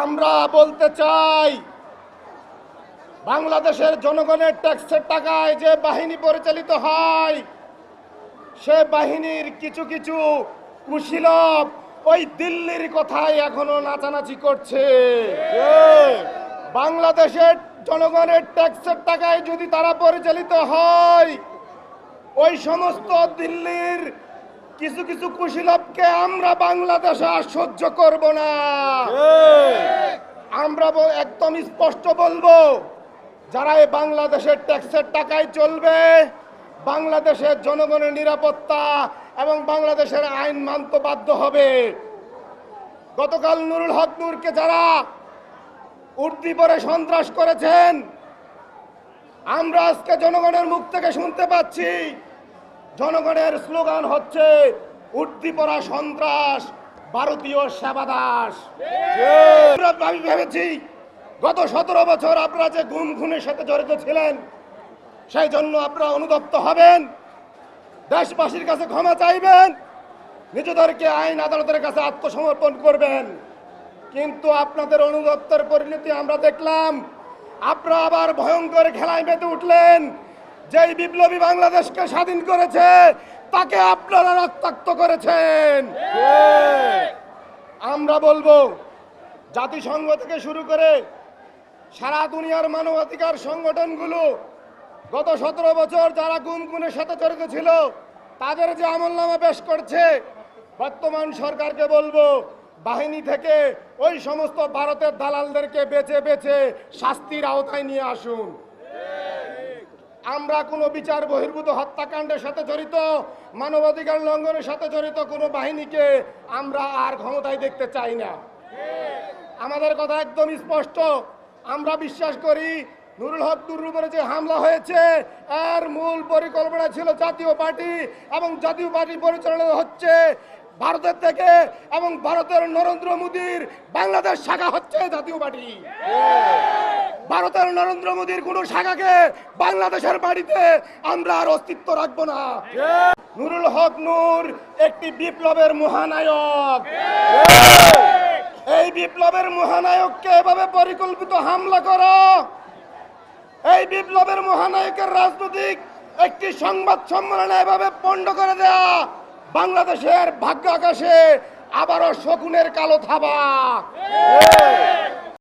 আমরা বলতে চাই, বাংলাদেশের জনগণের ট্যাক্সের টাকায় যে বাহিনী পরিচালিত হয়, সে বাহিনীর কিছু কিছু কুশীলব ওই দিল্লির কথাই এখনও নাচানাচি করছে। বাংলাদেশের জনগণের ট্যাক্সের টাকায় যদি তারা পরিচালিত হয়, ওই সমস্ত দিল্লির কিছু কিছু কুশীলবকে আমরা বাংলাদেশে আর সহ্য করব না। আমরা একদম স্পষ্ট বলব যারা এই বাংলাদেশের ট্যাক্সের টাকায় চলবে বাংলাদেশের জনগণের নিরাপত্তা এবং বাংলাদেশের আইন মানতে বাধ্য হবে। গতকাল নুরুল হক নূরকে যারা উর্দি পরে সন্ত্রাস করেছেন আমরা আজকে জনগণের মুখ থেকে শুনতে পাচ্ছি জনগণের স্লোগান হচ্ছে উর্দি পরা সন্ত্রাস, ভারতীয় সেবাদাস আমরা আমি ভেবেছি, গত সতেরো বছর আপনারা যে গুম খুনের সাথে জড়িত ছিলেন, সেই জন্য আপনারা অনুদপ্ত হবেন। দেশবাসীর কাছে ক্ষমা চাইবেন। নিজেদেরকে আইন আদালতের কাছে আত্মসমর্পণ করবেন। কিন্তু আপনাদের অনুদপ্তের পরিণতি আমরা দেখলাম। আপনারা আবার ভয়ঙ্কর খেলায় মেতে উঠলেন। যেই বিপ্লবী বাংলাদেশকে স্বাধীন করেছে, তাকে আপনারা রক্তাক্ত করেছেন। আমরা বলব, জাতিসংঘ থেকে শুরু করে সারা দুনিয়ার মানবাধিকার সংগঠনগুলো গত সতেরো বছর যারা গুম খুনের সাথে জড়িত ছিল, তাদের যে আমলনামা পেশ করছে, বর্তমান সরকারকে বলব, বাহিনী থেকে ওই সমস্ত ভারতের দালালদেরকে বেছে বেছে শাস্তির আওতায় নিয়ে আসুন। আমরা কোনো বিচার বহির্ভূত হত্যাকাণ্ডের সাথে জড়িত, মানবাধিকার লঙ্ঘনের সাথে জড়িত কোনো বাহিনীকে আমরা আর ক্ষমতায় দেখতে চাই না। আমাদের কথা একদম স্পষ্ট। আমরা বিশ্বাস করি নুরুল হক নুরুল যে হামলা হয়েছে, এর মূল পরিকল্পনা ছিল জাতীয় পার্টি এবং জাতীয় পার্টি পরিচালনা হচ্ছে ভারতের থেকে এবং ভারতের নরেন্দ্র মোদীর বাংলাদেশ শাখা হচ্ছে জাতীয় পার্টি। ভারতের নরেন্দ্র মোদীর কোন শাখাকে বাংলাদেশের বাড়িতে আমরা আর অস্তিত্ব রাখব না। নুরুল হক নূর একটি বিপ্লবের মহানায়ক। এই বিপ্লবের মহানায়ককে এভাবে পরিকল্পিত হামলা করো, এই বিপ্লবের মহানায়কের রাজনৈতিক একটি সংবাদ সম্মেলনে এভাবে পণ্ড করে দেয়া বাংলাদেশের ভাগ্য আকাশে আবারও শকুনের কালো থাবা।